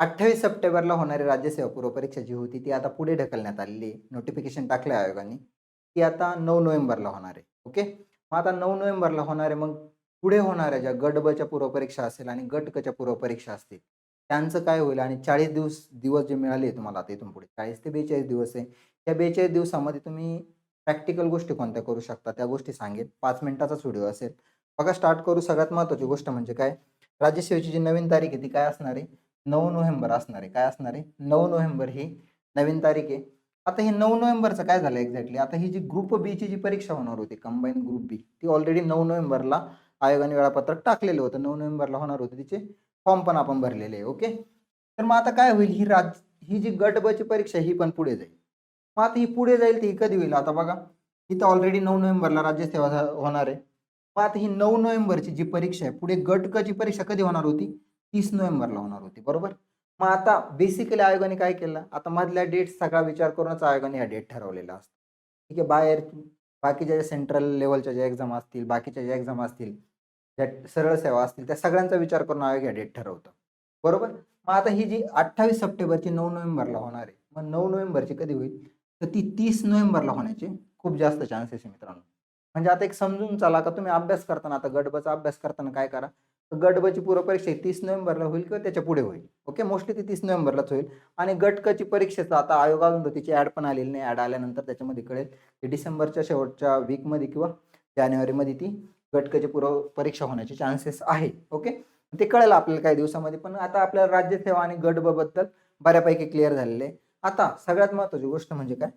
अठ्ठावीस सप्टेंबरला होणारी राज्यसेवा पूर्व परीक्षा जी होती ती आता पुढे ढकलण्यात आलेली आहे. नोटिफिकेशन टाकलं आहे आयोगाने. ती आता नऊ नोव्हेंबरला होणार आहे. ओके? मग आता नऊ नोव्हेंबरला होणार आहे. मग पुढे होणाऱ्या ज्या गट बच्या पूर्वपरीक्षा असेल आणि गट कच्या पूर्वपरीक्षा पूर्व परीक्षा असतील त्यांचं काय होईल? आणि चाळीस दिवस दिवस जे मिळाले तुम्हाला आता इथून पुढे चाळीस ते बेचाळीस दिवस आहे. त्या बेचाळीस दिवसामध्ये तुम्ही प्रॅक्टिकल गोष्टी कोणत्या करू शकता? त्या गोष्टी सांगेल पाच मिनिटाचाच व्हिडिओ असेल. बघा स्टार्ट करू. सगळ्यात महत्त्वाची गोष्ट म्हणजे काय? राज्यसेवेची जी नवीन तारीख आहे ती काय असणार आहे? नऊ नोव्हेंबर असणार आहे. काय असणार आहे? नऊ नोव्हेंबर ही नवीन तारीख आहे. आता हे नऊ नोव्हेंबरचं काय झालं एक्झॅक्टली आता ही जी ग्रुप बीची जी परीक्षा होणार होती कंबाईन ग्रुप बी ती ऑलरेडी नऊ नोव्हेंबरला आयोगाने वेळापत्रक टाकलेलं होतं. नऊ नोव्हेंबरला होणार होतं. तिचे फॉर्म पण आपण भरलेले आहे ओके तर मग आता काय होईल? ही राज ही जी गट बची परीक्षा ही पण पुढे जाईल. मग आता ही पुढे जाईल ती कधी होईल? आता बघा इथं ऑलरेडी नऊ नोव्हेंबरला राज्यसेवा झा- होणार आहे. मग आता ही नऊ नोव्हेंबरची जी परीक्षा आहे पुढे गट कची परीक्षा कधी होणार होती? तीस नोव्हेंबरला होणार होती बरोबर? मग आता बेसिकली आयोगाने काय केलं? आता मधल्या डेट सगळा विचार करूनच आयोगाने ह्या डेट ठरवलेला असतो. ठीक आहे बाहेर बाकीच्या ज्या सेंट्रल लेवलच्या ज्या एक्झाम असतील बाकीच्या ज्या एक्झाम असतील ज्या सरळ सेवा असतील त्या सगळ्यांचा विचार करून आयोग ह्या डेट ठरवतं. बरोबर? मग आता ही जी अठ्ठावीस सप्टेंबरची नऊ नोव्हेंबरला होणार आहे मग नऊ नोव्हेंबरची कधी होईल? तर ती तीस नोव्हेंबरला होण्याचे खूप जास्त चान्सेस आहे मित्रांनो. म्हणजे आता एक समजून चला का तुम्ही अभ्यास करताना आता गडबचा अभ्यास करताना काय करा? गटबची पूर्व परीक्षा ही तीस नोव्हेंबरला होईल किंवा त्याच्या पुढे होईल. ओके मोस्टली ती तीस नोव्हेंबरलाच होईल. आणि गटकची परीक्षेचा आता आयोग अजून तिची ॲड पण आलेली नाही. ॲड आल्यानंतर त्याच्यामध्ये कळेल की डिसेंबरच्या शेवटच्या वीकमध्ये किंवा जानेवारीमध्ये ती गटकची पूर्व परीक्षा होण्याचे चान्सेस आहे. ओके ते कळेल आपल्याला काही दिवसामध्ये. पण आता आपल्याला राज्यसेवा आणि गटबद्दल बऱ्यापैकी क्लिअर झालेले आहे. आता सगळ्यात महत्त्वाची गोष्ट म्हणजे काय?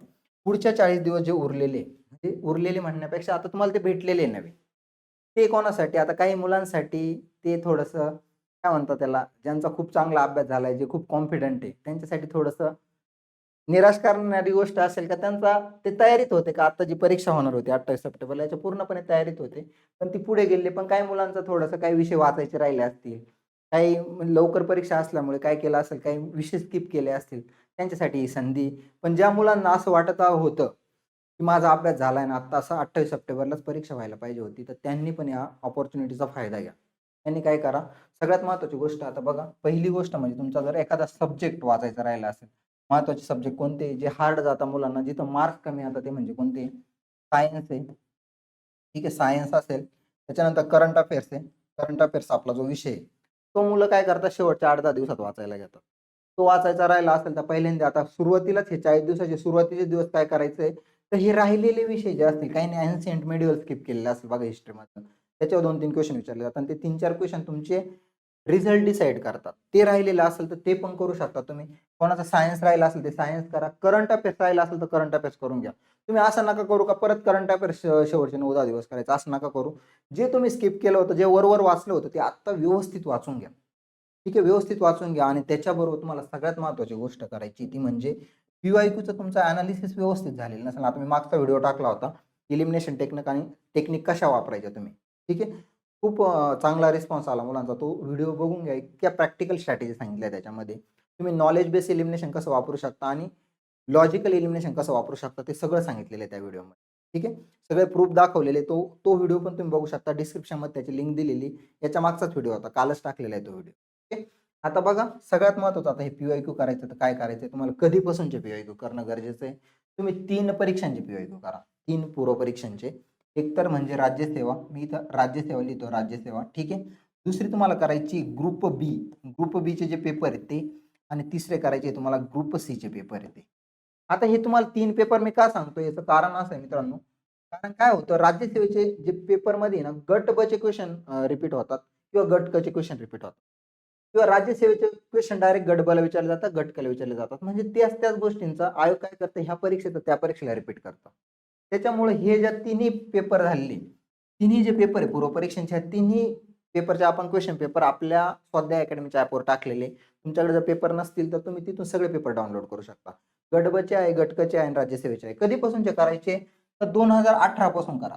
पुढच्या चाळीस दिवस जे उरलेले म्हणजे उरलेले म्हणण्यापेक्षा आता तुम्हाला ते भेटलेले आहे ते कोणासाठी? आता काही मुलांसाठी ते थोडंसं काय म्हणतात त्याला ज्यांचा खूप चांगला अभ्यास झाला आहे जे खूप कॉन्फिडंट आहे त्यांच्यासाठी थोडंसं निराश करणारी गोष्ट असेल का त्यांचा ते तयारीत होते का? आता जी परीक्षा होणार होती अठ्ठावीस सप्टेंबरला याच्या पूर्णपणे तयारीत होते. पण ती पुढे गेले पण काही मुलांचा थोडंसं काही विषय वाचायचे राहिले असतील. काही लवकर परीक्षा असल्यामुळे काय केलं असेल काही विषय स्किप केले असतील त्यांच्यासाठी ही संधी. पण ज्या मुलांना असं वाटत होतं की माझा अभ्यास झालाय ना आता असं अठ्ठावीस सप्टेंबरलाच परीक्षा व्हायला पाहिजे होती तर त्यांनी पण या ऑपॉर्च्युनिटीचा फायदा घ्या. यांनी काय करा? सगळ्यात महत्वाची गोष्ट आता बघा पहिली गोष्ट म्हणजे तुमचा जर एखादा सब्जेक्ट वाचायचा राहिला असेल महत्त्वाचे सब्जेक्ट कोणते? जे हार्ड जाता मुलांना जिथं मार्क्स कमी आता ते म्हणजे कोणते? सायन्स आहे. ठीक आहे सायन्स असेल. त्याच्यानंतर करंट अफेअर्स आहे. करंट अफेअर्स आपला जो विषय आहे तो मुलं काय करतात? शेवटच्या आठ दहा दिवसात वाचायला घेतात. तो वाचायचा राहिला असेल तर पहिल्यांदा आता सुरुवातीलाच हे चाळीस दिवसाचे सुरुवातीचे दिवस काय करायचंय तर हे राहिलेले विषय जे असतील काही नाही अँशियंट मेडिवल स्किप केलेले असेल बघा हिस्ट्रीमधून त्याच्यावर दोन तीन क्वेश्चन विचारले जातात. आणि ते तीन चार क्वेश्चन तुमचे रिझल्ट डिसाईड करतात. ते राहिलेलं असेल तर ते पण करू शकता तुम्ही. कोणाचा सायन्स राहिला असेल ते सायन्स करा. करंट अफेअर्स राहिला असेल तर करंट अफेअर्स करून घ्या. तुम्ही असं नका करू का परत करंट अफेअर्स शेवटचे नऊदा दिवस करायचं. असं नका करू. जे तुम्ही स्किप केलं होतं जे वरवर वाचलं होतं ते आत्ता व्यवस्थित वाचून घ्या. ठीक आहे? व्यवस्थित वाचून घ्या. आणि त्याच्याबरोबर तुम्हाला सगळ्यात महत्त्वाची गोष्ट करायची ती म्हणजे पीवायक्यूचं तुमचं अनालिसिस व्यवस्थित झालेलं नसेल. आता मी मागचा व्हिडिओ टाकला होता. इलिमिनेशन टेक्निक आणि टेक्निक कशा वापरायच्या तुम्ही? ठीक आहे? खूप चांगला रिस्पॉन्स आला मुलांचा. तो व्हिडिओ बघून घ्या. इतक्या प्रॅक्टिकल स्ट्रॅटेजी सांगितल्या त्याच्यामध्ये. तुम्ही नॉलेज बेस इलिमिनेशन कसं वापरू शकता आणि लॉजिकल इलिमिनेशन कसं वापरू शकता ते सगळं सांगितलेलं आहे त्या व्हिडिओमध्ये ठीक आहे? सगळे प्रूफ दाखवलेले. तो तो व्हिडिओ पण तुम्ही बघू शकता. डिस्क्रिप्शनमध्ये त्याची लिंक दिलेली. याच्या मागचाच व्हिडिओ होता. कालच टाकलेला आहे तो व्हिडिओ ओके आता बघा सगळ्यात महत्त्वाचं आता हे पीवायक्यू करायचं तर काय करायचं तुम्हाला कधीपासूनचे पीवायक्यू करणं गरजेचं आहे? तुम्ही तीन परीक्षांचे पीवायक्यू करा. तीन पूर्व परीक्षांचे. एकतर म्हणजे राज्यसेवा मी इथं राज्यसेवा लिहितो राज्यसेवा ठीक आहे? दुसरी तुम्हाला करायची ग्रुप बी ग्रुप बीचे जे पेपर आहेत ते. आणि तिसरे करायचे तुम्हाला ग्रुप सीचे पेपर आहेत ते. आता हे तुम्हाला तीन पेपर मी का सांगतो याचं कारण असं आहे मित्रांनो. कारण काय होतं राज्यसेवेचे जे पेपरमध्ये ना गट बचे क्वेश्चन रिपीट होतात किंवा गट कचे क्वेश्चन रिपीट होतात. किंवा राज्यसेवेचे क्वेश्चन डायरेक्ट गटबला विचारले जातात गटकला विचारले जातात. म्हणजे त्याच त्याच गोष्टींचा आयोग काय करतं ह्या परीक्षेचं त्या परीक्षेला रिपीट करतं. त्याच्यामुळे हे ज्या तिन्ही पेपर झालेले तिन्ही जे पेपर आहे पूर्व परीक्षांचे तिन्ही पेपरचे आपण क्वेश्चन पेपर आपल्या स्वाध्याय अकॅडमीच्या ॲपवर टाकलेले. तुमच्याकडे जर पेपर नसतील तर तुम्ही तिथून सगळे पेपर डाउनलोड करू शकता. गटबचे आहे गटकचे आहे आणि राज्यसेवेचे आहे. कधीपासूनचे करायचे? तर दोन हजार अठरा पासून करा.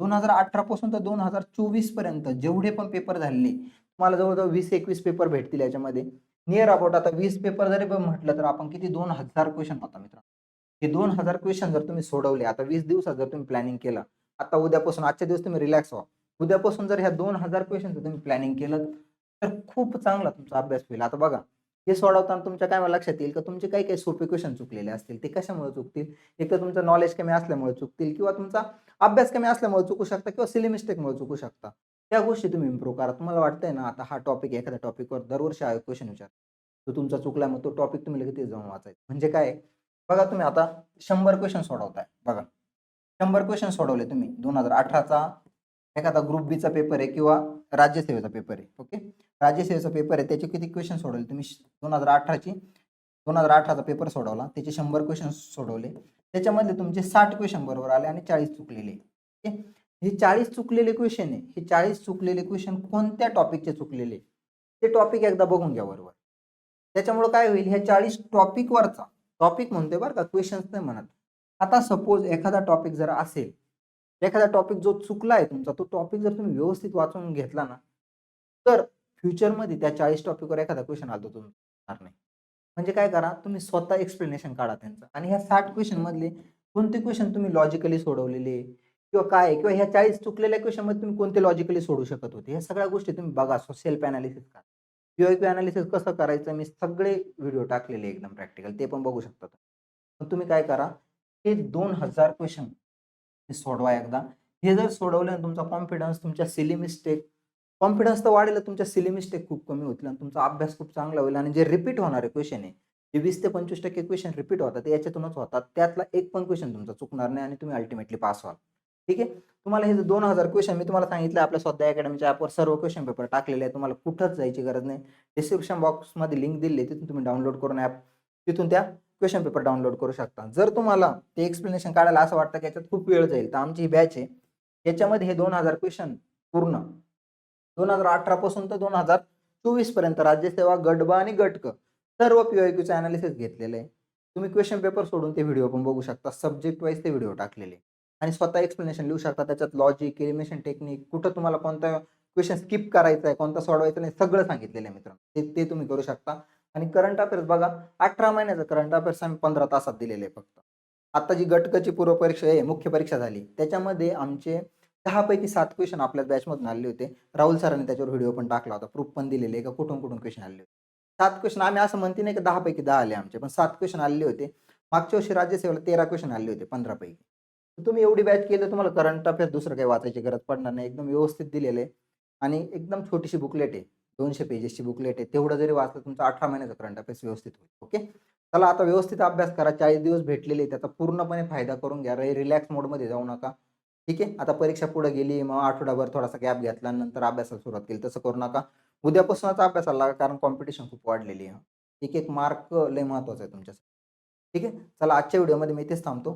दोन हजार अठरापासून तर दोन हजार चोवीसपर्यंत जेवढे पण पेपर झालेले तुम्हाला जवळजवळ वीस एकवीस पेपर भेटतील याच्यामध्ये. नियर अबाउट आता वीस पेपर जरी पण म्हटलं तर आपण किती? दोन हजार क्वेश्चन होता मित्रांनो. हे दोन हजार क्वेश्चन जर तुम्ही सोडवले आता वीस दिवसात जर तुम्ही प्लॅनिंग केलं आता उद्यापासून आजच्या दिवस तुम्ही रिलॅक्स व्हा. उद्यापासून जर ह्या दोन हजार क्वेश्चनचं तुम्ही प्लॅनिंग केलं तर खूप चांगला तुमचा अभ्यास होईल. आता बघा हे सोडवताना तुमच्या काय मला लक्षात येईल का? तुमचे काही काही सोपे क्वेश्चन चुकलेले असतील. ते कशामुळे चुकतील? एक तर तुमचं नॉलेज कमी असल्यामुळे चुकतील किंवा तुमचा अभ्यास कमी असल्यामुळे चुकू शकता किंवा सिली मिस्टेकमुळे चुकू शकता. त्या गोष्टी तुम्ही इम्प्रूव्ह करा. तुम्हाला वाटतंय ना आता हा टॉपिक एखाद्या टॉपिकवर दरवर्षी हा क्वेश्चन विचार. तो तुमचा चुकला मग तो टॉपिक तुम्ही लगेच जाऊन वाचायचा. म्हणजे काय? बघा तुम्ही आता शंभर क्वेश्चन सोडवताय. बघा. शंभर क्वेश्चन सोडवले तुम्ही. दोन हजार अठराचा एखादा ग्रुप बीचा पेपर आहे किंवा राज्यसेवेचा पेपर आहे. ओके राज्यसेवेचा पेपर आहे. त्याचे किती क्वेश्चन सोडवले तुम्ही? दोन हजार अठराची दोन हजार अठराचा पेपर सोडवला. त्याचे शंभर क्वेश्चन सोडवले. त्याच्यामधले तुमचे साठ क्वेश्चन बरोबर आले आणि चाळीस चुकलेले. ओके हे चाळीस चुकलेले क्वेश्चन आहे. हे चाळीस चुकलेले क्वेश्चन कोणत्या टॉपिकचे चुकलेले? ते टॉपिक एकदा बघून घ्या बरोबर. त्याच्यामुळे काय होईल? ह्या चाळीस टॉपिकवरचा टॉपिक म्हणतोय बरं का क्वेश्चन्स नाही म्हणत. आता सपोज एखादा टॉपिक जर असेल एखादा टॉपिक जो चुकला आहे तुमचा तो टॉपिक जर तुम्ही व्यवस्थित वाचून घेतला ना तर फ्युचरमध्ये त्या चाळीस टॉपिकवर एखादा क्वेश्चन आला तर तुम्ही नाही. म्हणजे काय करा तुम्ही स्वतः एक्सप्लेनेशन काढा त्यांचं. आणि ह्या साठ क्वेश्चनमधले कोणते क्वेश्चन तुम्ही लॉजिकली सोडवलेले? किंवा काय? किंवा ह्या चाळीस चुकलेल्या क्वेश्चनमध्ये तुम्ही कोणते लॉजिकली सोडू शकत होते? ह्या सगळ्या गोष्टी तुम्ही बघा सेल्फ अनालिसिस करा पी अनालिसिस कसं करायचं? मी सगळे व्हिडिओ टाकलेले एकदम प्रॅक्टिकल ते पण बघू शकता पण तुम्ही काय करा? हे दोन हजार क्वेश्चन सोडवा एकदा. हे जर सोडवलं तुमचा कॉन्फिडन्स तुमच्या सिली मिस्टेक कॉन्फिडन्स तर वाढेल तुमच्या सिली मिस्टेक खूप कमी होतील आणि तुमचा अभ्यास खूप चांगला होईल. आणि जे रिपीट होणारे क्वेश्चन आहे जे वीस ते पंचवीस टक्के क्वेश्चन रिपीट होतात ते याच्यातूनच होतात. त्यातला एक पण क्वेश्चन तुमचा चुकणार नाही आणि तुम्ही अल्टिमेटली पास व्हाल. ठीक आहे? तुम्हाला हे दोन हजार क्वेश्चन मी तुम्हाला सांगितलं आपल्या स्वतः अकॅडमीच्या ॲपवर सर्व क्वेश्चन पेपर टाकलेले आहे तुम्हाला कुठंच जायची गरज नाही. डिस्क्रिप्शन बॉक्समध्ये लिंक दिली तिथून तुम्ही डाउनलोड करून ॲप तिथून त्या क्वेश्चन पेपर डाउनलोड करू शकता. जर तुम्हाला ते एक्सप्लेनेशन काढायला असं वाटतं की याच्यात खूप वेळ जाईल तर आमची ही बॅच आहे. याच्यामध्ये हे दोन हजार क्वेश्चन पूर्ण. दोन हजार अठरा पासून तर दोन हजार चोवीसपर्यंत राज्यसेवा गडबा आणि गटक सर्व पी क्यूचं अनालिसिस घेतलेलं आहे. तुम्ही क्वेश्चन पेपर सोडून ते व्हिडिओ पण बघू शकता. सब्जेक्ट वाईज ते व्हिडिओ टाकलेले आणि स्वतः एक्सप्लेनेशन लिहू शकता. त्याच्यात लॉजिक एलिमिनेशन टेक्निक कुठं तुम्हाला कोणता क्वेश्चन स्किप करायचा आहे कोणता सोडवायचा नाही सगळं सांगितलेलं आहे मित्रांनो. ते ते तुम्ही करू शकता. आणि करंट अफेअर्स बघा अठरा महिन्याचं करंट अफेअर्स आम्ही पंधरा तासात दिलेले आहे फक्त. आता जी गटकची पूर्व परीक्षा आहे मुख्य परीक्षा झाली. त्याच्यामध्ये आमचे दहापैकी सात क्वेश्चन आपल्या बॅचमधून आले होते. राहुल सरांनी त्याच्यावर व्हिडिओ पण टाकला होता. प्रूफ पण दिलेले का? कुठून कुठून क्वेश्चन आले होते? सात क्वेश्चन आम्ही असं म्हणते नाही की दहापैकी दहा आले आमचे. पण सात क्वेश्चन आले होते. मागच्या वर्षी राज्यसेवेला तेरा क्वेश्चन आले होते पंधरापैकी. तुम्ही एवढी बॅच केली तुम्हाला करंट अफेअर दुसरं काही वाचायची गरज पडणार नाही. एकदम व्यवस्थित दिलेलं आहे आणि एकदम छोटीशी बुकलेट आहे. दोनशे पेजेसची बुकलेट आहे. तेवढं जरी वाचलं तुमचं अठरा महिन्याचं करंट अफेअर्स व्यवस्थित होईल. ओके चला आता व्यवस्थित अभ्यास करा. चाळीस दिवस भेटलेले त्याचा पूर्णपणे फायदा करून घ्या. रिलॅक्स मोडमध्ये जाऊ नका. ठीक आहे? आता परीक्षा पुढे गेली. मग आठवडाभर थोडासा गॅप घेतला. नंतर अभ्यासाला सुरुवात केली. तसं करू नका. उद्यापासूनच अभ्यासाला लागा. कारण कॉम्पिटिशन खूप वाढलेली आहे. एक एक मार्क लय महत्त्वाचा आहे तुमच्यासाठी. ठीक आहे? चला आजच्या व्हिडिओमध्ये मी इथेच थांबतो.